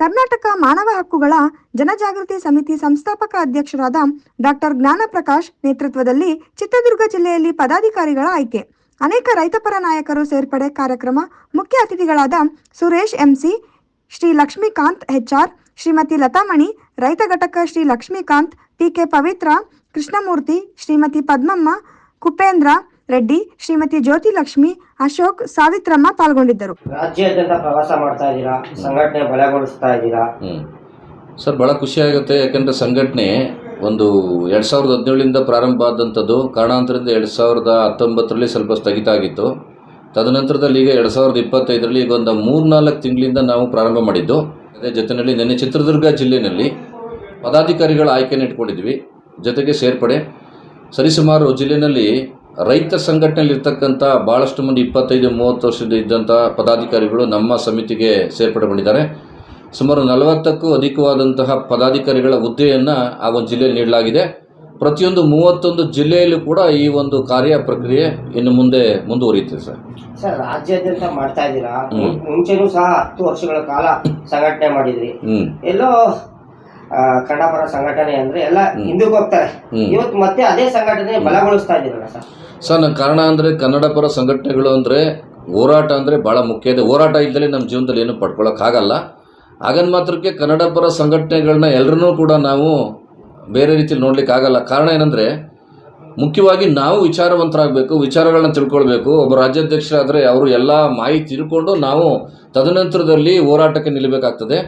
ಕರ್ನಾಟಕ ಮಾನವ ಹಕ್ಕುಗಳ ಜನಜಾಗೃತಿ ಸಮಿತಿ ಸಂಸ್ಥಾಪಕ ಅಧ್ಯಕ್ಷರಾದ ಡಾಕ್ಟರ್ ಜ್ಞಾನ ಪ್ರಕಾಶ್ ನೇತೃತ್ವದಲ್ಲಿ ಚಿತ್ರದುರ್ಗ ಜಿಲ್ಲೆಯಲ್ಲಿ ಪದಾಧಿಕಾರಿಗಳ ಆಯ್ಕೆ. ಅನೇಕ ರೈತಪರ ನಾಯಕರು ಸೇರ್ಪಡೆ ಕಾರ್ಯಕ್ರಮ. ಮುಖ್ಯ ಅತಿಥಿಗಳಾದ ಸುರೇಶ್ ಎಂಸಿ ಶ್ರೀ ಲಕ್ಷ್ಮೀಕಾಂತ್ ಹೆಚ್ಆರ್ ಶ್ರೀಮತಿ ಲತಾಮಣಿ, ರೈತ ಘಟಕ ಶ್ರೀ ಲಕ್ಷ್ಮೀಕಾಂತ್ ಪಿಕೆ ಪವಿತ್ರ, ಕೃಷ್ಣಮೂರ್ತಿ, ಶ್ರೀಮತಿ ಪದ್ಮಮ್ಮ, ಕುಪೇಂದ್ರ ರೆಡ್ಡಿ ಶ್ರೀಮತಿ ಜ್ಯೋತಿ ಲಕ್ಷ್ಮಿ ಅಶೋಕ್ ಸಾವಿತ್ರಮ್ಮ ಪಾಲ್ಗೊಂಡಿದ್ದರು. ರಾಜ್ಯಾದ್ಯಂತ ಪ್ರವಾಸ ಮಾಡ್ತಾ ಇದ್ದೀರಾ? ಸಂಘಟನೆ ಬಲಗೊಳಿಸ್ತಾ ಇದ್ದೀರಾ? ಸರ್ ಭಾಳ ಖುಷಿ ಆಗುತ್ತೆ. ಯಾಕಂದ್ರೆ ಸಂಘಟನೆ ಒಂದು ಎರಡು ಸಾವಿರದ ಹದಿನೇಳರಿಂದ ಪ್ರಾರಂಭ ಆದಂಥದ್ದು ಕಾರಣಾಂತರದಿಂದ ಎರಡು ಸಾವಿರದ ಹತ್ತೊಂಬತ್ತರಲ್ಲಿ ಸ್ವಲ್ಪ ಸ್ಥಗಿತ ಆಗಿತ್ತು. ತದನಂತರದಲ್ಲಿ ಈಗ ಎರಡು ಸಾವಿರದ ಇಪ್ಪತ್ತೈದರಲ್ಲಿ ಈಗ ಒಂದು ಮೂರ್ನಾಲ್ಕು ತಿಂಗಳಿಂದ ನಾವು ಪ್ರಾರಂಭ ಮಾಡಿದ್ದು. ಅದೇ ಜೊತೆಯಲ್ಲಿ ನಿನ್ನೆ ಚಿತ್ರದುರ್ಗ ಜಿಲ್ಲೆಯಲ್ಲಿ ಪದಾಧಿಕಾರಿಗಳ ಆಯ್ಕೆಯನ್ನು ಇಟ್ಕೊಂಡಿದ್ವಿ ಜೊತೆಗೆ ಸೇರ್ಪಡೆ. ಸರಿಸುಮಾರು ಜಿಲ್ಲೆಯಲ್ಲಿ ರೈತ ಸಂಘಟನೆಯಲ್ಲಿರ್ತಕ್ಕಂಥ ಭಾಳಷ್ಟು ಮಂದಿ ಇಪ್ಪತ್ತೈದು ಮೂವತ್ತು ವರ್ಷದ ಇದ್ದಂಥ ಪದಾಧಿಕಾರಿಗಳು ನಮ್ಮ ಸಮಿತಿಗೆ ಸೇರ್ಪಡೆಗೊಂಡಿದ್ದಾರೆ. ಸುಮಾರು ನಲವತ್ತಕ್ಕೂ ಅಧಿಕವಾದಂತಹ ಪದಾಧಿಕಾರಿಗಳ ಹುದ್ದೆಯನ್ನು ಆ ಒಂದು ಜಿಲ್ಲೆಯಲ್ಲಿ ನೀಡಲಾಗಿದೆ. ಪ್ರತಿಯೊಂದು ಮೂವತ್ತೊಂದು ಜಿಲ್ಲೆಯಲ್ಲೂ ಕೂಡ ಈ ಒಂದು ಕಾರ್ಯ ಪ್ರಕ್ರಿಯೆ ಇನ್ನು ಮುಂದೆ ಮುಂದುವರಿಯುತ್ತೆ ಸರ್. ಸರ್ ರಾಜ್ಯಾದ್ಯಂತ ಮಾಡ್ತಾ ಇದ್ದೀರಾ. ಮುಂಚೆನೂ ಸಹ ಹತ್ತು ವರ್ಷಗಳ ಕಾಲ ಸಂಘಟನೆ ಮಾಡಿದ್ರಿ. ಎಲ್ಲೋ ಕನ್ನಡಪರ ಸಂಘಟನೆ ಅಂದ್ರೆ ಎಲ್ಲ ಹಿಂದಕ್ಕೆ ಹೋಗ್ತಾರೆ. ಇವತ್ತು ಮತ್ತೆ ಅದೇ ಸಂಘಟನೆ ಬಲಗೊಳಿಸ್ತಾ ಇದ್ದೀರಲ್ಲ ಸರ್. ಸರ್ ನನ್ನ ಕಾರಣ ಅಂದರೆ ಕನ್ನಡಪರ ಸಂಘಟನೆಗಳು ಅಂದರೆ ಹೋರಾಟ ಅಂದರೆ ಭಾಳ ಮುಖ್ಯ. ಇದೆ ಹೋರಾಟ ಇದ್ದಲ್ಲಿ ನಮ್ಮ ಜೀವನದಲ್ಲಿ ಏನು ಪಡ್ಕೊಳ್ಳೋಕ್ಕಾಗಲ್ಲ ಹಾಗನ್ ಮಾತ್ರಕ್ಕೆ ಕನ್ನಡ ಪರ ಸಂಘಟನೆಗಳನ್ನ ಎಲ್ಲರೂ ಕೂಡ ನಾವು ಬೇರೆ ರೀತಿಯಲ್ಲಿ ನೋಡ್ಲಿಕ್ಕೆ ಆಗಲ್ಲ. ಕಾರಣ ಏನಂದರೆ ಮುಖ್ಯವಾಗಿ ನಾವು ವಿಚಾರವಂತರಾಗಬೇಕು ವಿಚಾರಗಳನ್ನ ತಿಳ್ಕೊಳ್ಬೇಕು. ಒಬ್ಬ ರಾಜ್ಯಾಧ್ಯಕ್ಷರಾದರೆ ಅವರು ಎಲ್ಲ ಮಾಹಿತಿ ತಿಳ್ಕೊಂಡು ನಾವು ತದನಂತರದಲ್ಲಿ ಹೋರಾಟಕ್ಕೆ ನಿಲ್ಲಬೇಕಾಗ್ತದೆ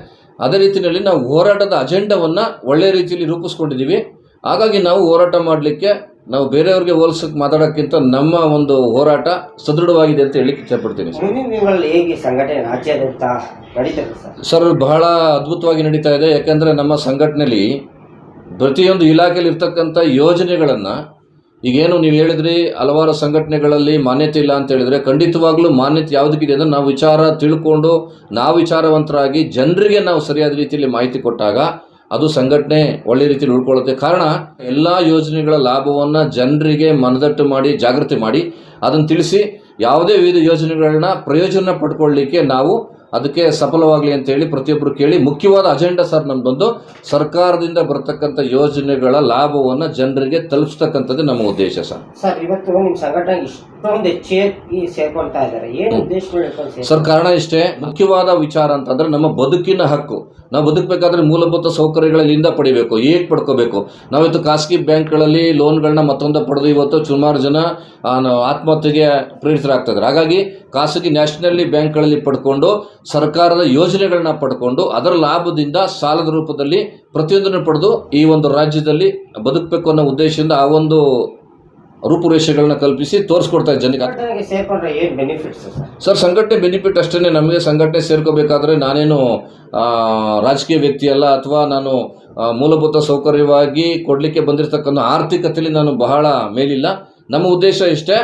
ಅದೇ ರೀತಿಯಲ್ಲಿ ನಾವು ಹೋರಾಟದ ಅಜೆಂಡವನ್ನು ಒಳ್ಳೆಯ ರೀತಿಯಲ್ಲಿ ರೂಪಿಸ್ಕೊಂಡಿದ್ದೀವಿ. ಹಾಗಾಗಿ ನಾವು ಹೋರಾಟ ಮಾಡಲಿಕ್ಕೆ ನಾವು ಬೇರೆಯವ್ರಿಗೆ ಹೋಲಿಸಕ್ಕೆ ಮಾತಾಡೋಕ್ಕಿಂತ ನಮ್ಮ ಒಂದು ಹೋರಾಟ ಸದೃಢವಾಗಿದೆ ಅಂತ ಹೇಳಿ ಇಷ್ಟಪಡ್ತೀನಿ ಸರ್ ಬಹಳ ಅದ್ಭುತವಾಗಿ ನಡೀತಾ ಇದೆ. ಯಾಕೆಂದರೆ ನಮ್ಮ ಸಂಘಟನೆಯಲ್ಲಿ ಪ್ರತಿಯೊಂದು ಇಲಾಖೆಯಲ್ಲಿ ಇರ್ತಕ್ಕಂಥ ಯೋಜನೆಗಳನ್ನು ಈಗೇನು ನೀವು ಹೇಳಿದ್ರಿ, ಹಲವಾರು ಸಂಘಟನೆಗಳಲ್ಲಿ ಮಾನ್ಯತೆ ಇಲ್ಲ ಅಂತ ಹೇಳಿದ್ರೆ ಖಂಡಿತವಾಗ್ಲೂ ಮಾನ್ಯತೆ ಯಾವುದಕ್ಕಿದೆ ಅಂದರೆ ನಾವು ವಿಚಾರ ತಿಳ್ಕೊಂಡು, ನಾವು ವಿಚಾರವಂತರಾಗಿ ಜನರಿಗೆ ನಾವು ಸರಿಯಾದ ರೀತಿಯಲ್ಲಿ ಮಾಹಿತಿ ಕೊಟ್ಟಾಗ ಅದು ಸಂಘಟನೆ ಒಳ್ಳೆ ರೀತಿಯಲ್ಲಿ ಉಳ್ಕೊಳ್ಳುತ್ತೆ. ಕಾರಣ, ಎಲ್ಲ ಯೋಜನೆಗಳ ಲಾಭವನ್ನು ಜನರಿಗೆ ಮನದಟ್ಟು ಮಾಡಿ, ಜಾಗೃತಿ ಮಾಡಿ ಅದನ್ನು ತಿಳಿಸಿ, ಯಾವುದೇ ವಿವಿಧ ಯೋಜನೆಗಳನ್ನ ಪ್ರಯೋಜನ ಪಡ್ಕೊಳ್ಳಿಕ್ಕೆ ನಾವು ಅದಕ್ಕೆ ಸಫಲವಾಗಲಿ ಅಂತೇಳಿ ಪ್ರತಿಯೊಬ್ಬರು ಕೇಳಿ ಮುಖ್ಯವಾದ ಅಜೆಂಡಾ ಸರ್ ನಮ್ದೊಂದು. ಸರ್ಕಾರದಿಂದ ಬರತಕ್ಕಂಥ ಯೋಜನೆಗಳ ಲಾಭವನ್ನು ಜನರಿಗೆ ತಲುಪಿಸ್ತಕ್ಕಂಥದ್ದು ನಮ್ಮ ಉದ್ದೇಶ ಸರ್. ಸರ್, ಇವತ್ತು ನಿಮ್ಮ ಸಂಘಟನೆ ಸೇರ್ಕೊಳ್ತಾ ಇದ್ದಾರೆ. ಏನು ಉದ್ದೇಶಗಳು ಸರ್ ಕಾರಣ ಇಷ್ಟೇ ಮುಖ್ಯವಾದ ವಿಚಾರ ಅಂತಂದ್ರೆ ನಮ್ಮ ಬದುಕಿನ ಹಕ್ಕು. ನಾವು ಬದುಕಬೇಕಾದ್ರೆ ಮೂಲಭೂತ ಸೌಕರ್ಯಗಳಿಂದ ಪಡಿಬೇಕು ಹೇಗೆ ಪಡ್ಕೋಬೇಕು? ನಾವಿವತ್ತು ಖಾಸಗಿ ಬ್ಯಾಂಕ್ಗಳಲ್ಲಿ ಲೋನ್ಗಳನ್ನ ಮತ್ತೊಂದು ಪಡೆದು ಇವತ್ತು ಸುಮಾರು ಜನ ಆತ್ಮಹತ್ಯೆಗೆ ಪ್ರೇರಿತರಾಗ್ತಿದ್ದಾರೆ. ಹಾಗಾಗಿ ಖಾಸಗಿ ನ್ಯಾಷನಲಿ ಬ್ಯಾಂಕ್ಗಳಲ್ಲಿ ಪಡ್ಕೊಂಡು ಸರ್ಕಾರದ ಯೋಜನೆಗಳನ್ನ ಪಡ್ಕೊಂಡು ಅದರ ಲಾಭದಿಂದ ಸಾಲದ ರೂಪದಲ್ಲಿ ಪ್ರತಿಯೊಂದನ್ನು ಪಡೆದು ಈ ಒಂದು ರಾಜ್ಯದಲ್ಲಿ ಬದುಕಬೇಕು ಅನ್ನೋ ಉದ್ದೇಶದಿಂದ ಆ ಒಂದು ರೂಪುರೇಷೆಗಳನ್ನ ಕಲ್ಪಿಸಿ ತೋರಿಸ್ಕೊಡ್ತಾ ಜನಕ್ಕೆ. ಸೇರ್ಕೊಂಡ್ರೆ ಏನು ಬೆನಿಫಿಟ್ಸ್ ಸರ್? ಸರ್ ಸಂಘಟನೆ ಬೆನಿಫಿಟ್ ಅಷ್ಟೇ ನಮಗೆ ಸಂಘಟನೆ ಸೇರ್ಕೋಬೇಕಾದ್ರೆ ನಾನೇನು ರಾಜಕೀಯ ವ್ಯಕ್ತಿ ಅಲ್ಲ ಅಥವಾ ನಾನು ಮೂಲಭೂತ ಸೌಕರ್ಯವಾಗಿ ಕೊಡಲಿಕ್ಕೆ ಬಂದಿರತಕ್ಕಂಥ ಆರ್ಥಿಕತೆಯಲ್ಲಿ ನಾನು ಬಹಳ ಮೇಲಿಲ್ಲ. ನಮ್ಮ ಉದ್ದೇಶ ಇಷ್ಟೇ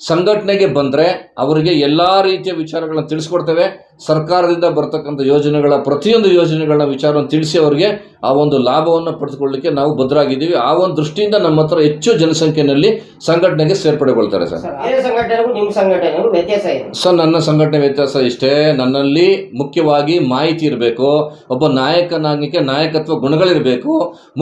ಸಂಘಟನೆಗೆ ಬಂದರೆ ಅವರಿಗೆ ಎಲ್ಲ ರೀತಿಯ ವಿಚಾರಗಳನ್ನ ತಿಳಿಸ್ಕೊಡ್ತೇವೆ. ಸರ್ಕಾರದಿಂದ ಬರ್ತಕ್ಕಂಥ ಯೋಜನೆಗಳ ಪ್ರತಿಯೊಂದು ಯೋಜನೆಗಳನ್ನ ವಿಚಾರವನ್ನು ತಿಳಿಸಿ ಅವರಿಗೆ ಆ ಒಂದು ಲಾಭವನ್ನು ಪಡೆದುಕೊಳ್ಳಲಿಕ್ಕೆ ನಾವು ಭದ್ರಾಗಿದ್ದೀವಿ. ಆ ಒಂದು ದೃಷ್ಟಿಯಿಂದ ನಮ್ಮ ಹತ್ರ ಹೆಚ್ಚು ಜನಸಂಖ್ಯೆಯಲ್ಲಿ ಸಂಘಟನೆಗೆ ಸೇರ್ಪಡೆಗೊಳ್ತಾರೆ ಸರ್. ಸರ್ ನನ್ನ ಸಂಘಟನೆ ವ್ಯತ್ಯಾಸ ಇಷ್ಟೇ. ನನ್ನಲ್ಲಿ ಮುಖ್ಯವಾಗಿ ಮಾಹಿತಿ ಇರಬೇಕು. ಒಬ್ಬ ನಾಯಕನಾಗಲಿಕ್ಕೆ ನಾಯಕತ್ವ ಗುಣಗಳಿರಬೇಕು.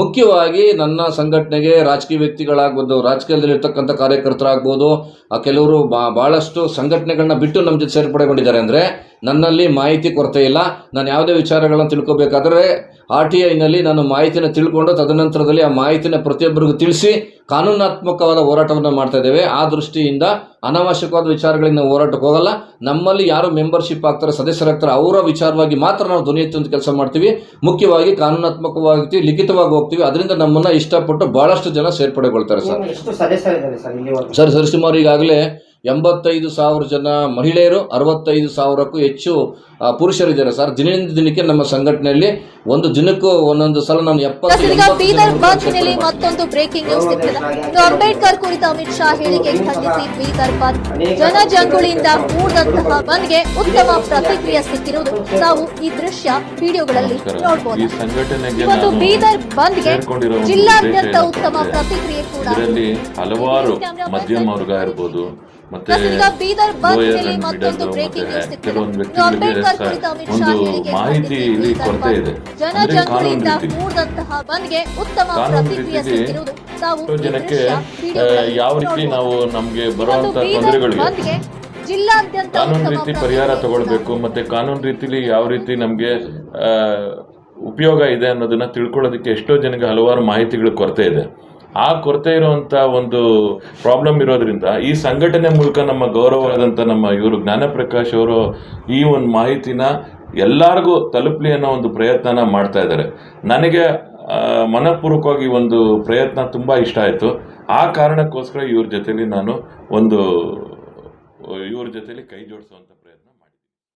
ಮುಖ್ಯವಾಗಿ ನನ್ನ ಸಂಘಟನೆಗೆ ರಾಜಕೀಯ ವ್ಯಕ್ತಿಗಳಾಗ್ಬೋದು ರಾಜಕೀಯದಲ್ಲಿರ್ತಕ್ಕಂಥ ಕಾರ್ಯಕರ್ತರಾಗ್ಬೋದು ಆ ಕೆಲವರು ಬಹಳಷ್ಟು ಸಂಘಟನೆಗಳನ್ನ ಬಿಟ್ಟು ನಮ್ಮ ಜೊತೆ ಸೇರ್ಪಡೆಗೊಂಡಿದ್ದಾರೆ ಅಂದರೆ ನನ್ನಲ್ಲಿ ಮಾಹಿತಿ ಕೊರತೆ ಇಲ್ಲ. ನಾನು ಯಾವುದೇ ವಿಚಾರಗಳನ್ನು ತಿಳ್ಕೊಬೇಕಾದ್ರೆ ಆರ್ ಟಿ ಐನಲ್ಲಿ ನಾನು ಮಾಹಿತಿನ ತಿಳ್ಕೊಂಡು ತದನಂತರದಲ್ಲಿ ಆ ಮಾಹಿತಿನ ಪ್ರತಿಯೊಬ್ಬರಿಗೂ ತಿಳಿಸಿ ಕಾನೂನಾತ್ಮಕವಾದ ಹೋರಾಟವನ್ನು ಮಾಡ್ತಾ ಇದ್ದೇವೆ. ಆ ದೃಷ್ಟಿಯಿಂದ ಅನಾವಶ್ಯಕವಾದ ವಿಚಾರಗಳಿಗೆ ನಾವು ಹೋರಾಟಕ್ಕೆ ಹೋಗಲ್ಲ. ನಮ್ಮಲ್ಲಿ ಯಾರು ಮೆಂಬರ್ಶಿಪ್ ಆಗ್ತಾರೆ ಸದಸ್ಯರಾಗ್ತಾರೆ ಅವರ ವಿಚಾರವಾಗಿ ಮಾತ್ರ ನಾವು ಧ್ವನಿ ಎತ್ತುವಂತ ಕೆಲಸ ಮಾಡ್ತೀವಿ. ಮುಖ್ಯವಾಗಿ ಕಾನೂನಾತ್ಮಕವಾಗಿ ಲಿಖಿತವಾಗಿ ಹೋಗ್ತೀವಿ. ಅದರಿಂದ ನಮ್ಮನ್ನು ಇಷ್ಟಪಟ್ಟು ಭಾಳಷ್ಟು ಜನ ಸೇರ್ಪಡೆಗೊಳ್ತಾರೆ ಸರ್. ಸರ್ ಸರಿ ಸರ್ ಸರಿಸುಮಾರು ಈಗಾಗಲೇ ಎಂಬತ್ತೈದು ಸಾವಿರ ಜನ ಮಹಿಳೆಯರು ಅರವತ್ತೈದು ಸಾವಿರಕ್ಕೂ ಹೆಚ್ಚು ಪುರುಷರು ಪುರುಷರಿದ್ದಾರೆ ಸರ್. ದಿನದಿಂದ ದಿನಕ್ಕೆ ನಮ್ಮ ಸಂಘಟನೆಯಲ್ಲಿ ಒಂದು ದಿನಕ್ಕೂ ಒಂದೊಂದು ಸಲ ನಾನು ಜನ ಹಿನ್ನೆಲೆ ಮತ್ತೊಂದು ಬ್ರೇಕಿಂಗ್ ನ್ಯೂಸ್ ಅಂಬೇಡ್ಕರ್ ಕುರಿತ ಅಮಿತ್ ಶಾ ಹೇಳಿಕೆ ಖಂಡಿಸಿ ಬೀದರ್ ಬಂದ್. ಜನಜಂಗುಳಿಯಿಂದ ಕೂಡಿದಂತಹ ಬಂದ್ಗೆ ಉತ್ತಮ ಪ್ರತಿಕ್ರಿಯೆ ಸಿಕ್ಕಿರುವುದು. ನಾವು ಈ ದೃಶ್ಯ ವಿಡಿಯೋಗಳಲ್ಲಿ ನೋಡಬಹುದು ಇವತ್ತು ನಾನು ಬೀದರ್ ಬಂದ್ಗೆ ಜಿಲ್ಲಾದ್ಯಂತ ಉತ್ತಮ ಪ್ರತಿಕ್ರಿಯೆ ಕೂಡ ಹಲವಾರು ಮಧ್ಯಮ ವರ್ಗ ಇರ್ಬೋದು. ಮತ್ತೆ ಈಗ ಬೀದರ್ ಬಂದ್ ಮೇಲೆ ಮತ್ತೊಂದು ಬ್ರೇಕಿಂಗ್ ನ್ಯೂಸ್ ಅಂಬೇಡ್ಕರ್ ಕುರಿತ ಅಮಿತ್ ಒಂದು ಶಾ ಹೇಳಿಕೆ ಮಾಹಿತಿ ಇಲ್ಲಿ ಕೊರತೆ ಇದೆ. ಬಂದ್ ಜನ ಜಂಗುಳಿಯಿಂದ ರೀತಿ ಬಂದ್ಗೆ ಉತ್ತಮ ಪ್ರತಿಕ್ರಿಯೆ ಸಿಕ್ಕಿರುವುದು ತಾವು ಜನಕ್ಕೆ ಯಾವ ರೀತಿ ನಾವು ನಮಗೆ ಇವತ್ತು ಬರುವಂತ ತೊಂದರೆಗಳಿಗೆ ಜಿಲ್ಲಾದ್ಯಂತ ಕಾನೂನು ರೀತಿ ಪರಿಹಾರ. ತಗೊಳ್ಬೇಕು ಮತ್ತೆ ಕಾನೂನು ರೀತಿಲಿ ಯಾವ ರೀತಿ ನಮಗೆ ಉಪಯೋಗ ಇದೆ ಅನ್ನೋದನ್ನ ತಿಳ್ಕೊಳ್ಳೋದಕ್ಕೆ ಎಷ್ಟೋ ಜನಕ್ಕೆ ಹಲವಾರು ಮಾಹಿತಿಗಳ ಕೊರತೆ ಇದೆ. ಆ ಕೊರತೆ ಇರುವಂತ ಒಂದು ಪ್ರಾಬ್ಲಮ್ ಇರೋದ್ರಿಂದ ಈ ಸಂಘಟನೆ ಮೂಲಕ ನಮ್ಮ ಗೌರವವಾದಂಥ ನಮ್ಮ ಇವರು ಜ್ಞಾನಪ್ರಕಾಶ್ ಅವರು ಈ ಒಂದು ಮಾಹಿತಿನ ಎಲ್ಲರಿಗೂ ತಲುಪಲಿ ಅನ್ನೋ ಒಂದು ಪ್ರಯತ್ನನ ಮಾಡ್ತಾ ಇದ್ದಾರೆ. ನನಗೆ ಮನಪೂರ್ವಕವಾಗಿ ಒಂದು ಪ್ರಯತ್ನ ತುಂಬ ಇಷ್ಟ ಆಯಿತು. ಆ ಕಾರಣಕ್ಕೋಸ್ಕರ ಇವ್ರ ಜೊತೆಲಿ ನಾನು ಒಂದು, ಇವ್ರ ಜೊತೆಲಿ ಕೈ ಜೋಡಿಸುವಂಥ